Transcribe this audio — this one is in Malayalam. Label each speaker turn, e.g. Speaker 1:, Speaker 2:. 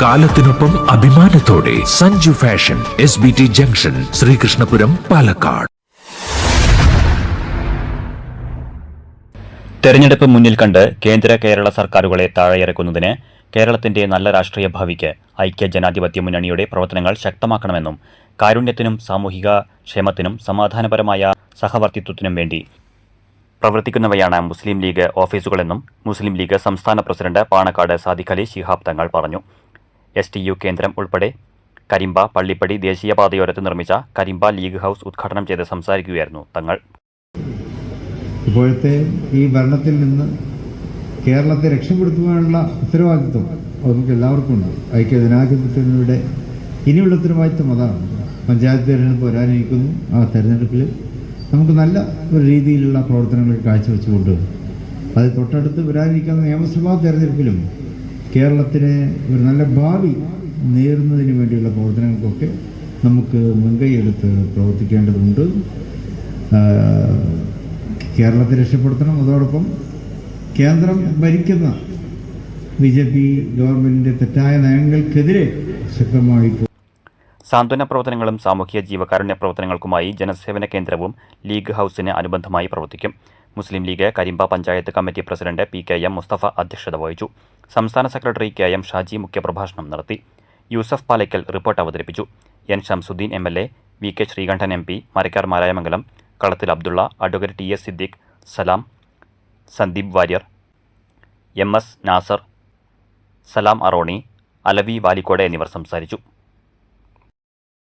Speaker 1: കാലത്തിനൊപ്പം അഭിമാനത്തോടെ Sanju fashion S B T junction Sreekrishnapuram Palakkad.
Speaker 2: തെരഞ്ഞെടുപ്പ് മുന്നിൽ കണ്ട് കേന്ദ്ര കേരള സർക്കാരുകളെ താഴെയിറക്കുന്നതിന് കേരളത്തിന്റെ നല്ല രാഷ്ട്രീയ ഭാവിക്ക് ഐക്യ ജനാധിപത്യ മുന്നണിയുടെ പ്രവർത്തനങ്ങൾ ശക്തമാക്കണമെന്നും കാരുണ്യത്തിനും സാമൂഹിക ക്ഷേമത്തിനും സമാധാനപരമായ സഹവർത്തിത്വത്തിനും വേണ്ടി പ്രവർത്തിക്കുന്നവയാണ് മുസ്ലിം ലീഗ് ഓഫീസുകളെന്നും മുസ്ലിം ലീഗ് സംസ്ഥാന പ്രസിഡന്റ് പാണക്കാട് സാദിഖലി ശിഹാബ് തങ്ങൾ പറഞ്ഞു. എസ് ടി യു കേന്ദ്രം ഉൾപ്പെടെ കരിമ്പ പള്ളിപ്പടി ദേശീയപാതയോരത്ത് നിർമ്മിച്ച കരിമ്പ ലീഗ് ഹൗസ് ഉദ്ഘാടനം ചെയ്ത് സംസാരിക്കുകയായിരുന്നു തങ്ങൾ.
Speaker 3: ഇപ്പോഴത്തെ ഈ ഭരണത്തിൽ നിന്ന് കേരളത്തെ രക്ഷപ്പെടുത്തുവാനുള്ള ഉത്തരവാദിത്വം നമുക്ക് എല്ലാവർക്കും ഉണ്ട്. ഐക്യ ജനാധിപത്യത്തിലൂടെ ഇനിയുള്ള ഉത്തരവാദിത്വം അതാണ്. പഞ്ചായത്ത് തിരഞ്ഞെടുപ്പ് വരാനിരിക്കുന്നു. ആ തെരഞ്ഞെടുപ്പിൽ നമുക്ക് നല്ല ഒരു രീതിയിലുള്ള പ്രവർത്തനങ്ങൾ കാഴ്ചവെച്ചുകൊണ്ട് അത് തൊട്ടടുത്ത് വരാനിരിക്കുന്ന നിയമസഭാ തെരഞ്ഞെടുപ്പിലും കേരളത്തിന് ഒരു നല്ല ഭാവി നേരുന്നതിന് വേണ്ടിയുള്ള പ്രവർത്തനങ്ങൾക്കൊക്കെ നമുക്ക് മുൻകൈയെടുത്ത് പ്രവർത്തിക്കേണ്ടതുണ്ട്. കേരളത്തെ രക്ഷപ്പെടുത്തണം. അതോടൊപ്പം കേന്ദ്രം ഭരിക്കുന്ന ബി ജെ പി ഗവൺമെന്റിന്റെ തെറ്റായ നയങ്ങൾക്കെതിരെ ശക്തമായി
Speaker 2: സാന്ത്വന പ്രവർത്തനങ്ങളും സാമൂഹ്യ ജീവകാരുണ്യ പ്രവർത്തനങ്ങൾക്കുമായി ജനസേവന കേന്ദ്രവും ലീഗ് ഹൌസിന് അനുബന്ധമായി പ്രവർത്തിക്കും. Muslim League Karimba panchayat committee president P K M Mustafa അധ്യക്ഷത വഹിച്ചു. സംസ്ഥാന സെക്രട്ടറി കെ എം ഷാജി മുഖ്യപ്രഭാഷണം നടത്തി. യൂസഫ് പാലയ്ക്കൽ റിപ്പോർട്ട് അവതരിപ്പിച്ചു. N Shamsuddin M L A V K Sreekandan M P Marakkar Marayamangalam Kalathil Abdulla advocate T S Siddique Salam Sandeep Warrier M S Nasar Salam Aroni Alavi Valikkode എന്നിവർ സംസാരിച്ചു.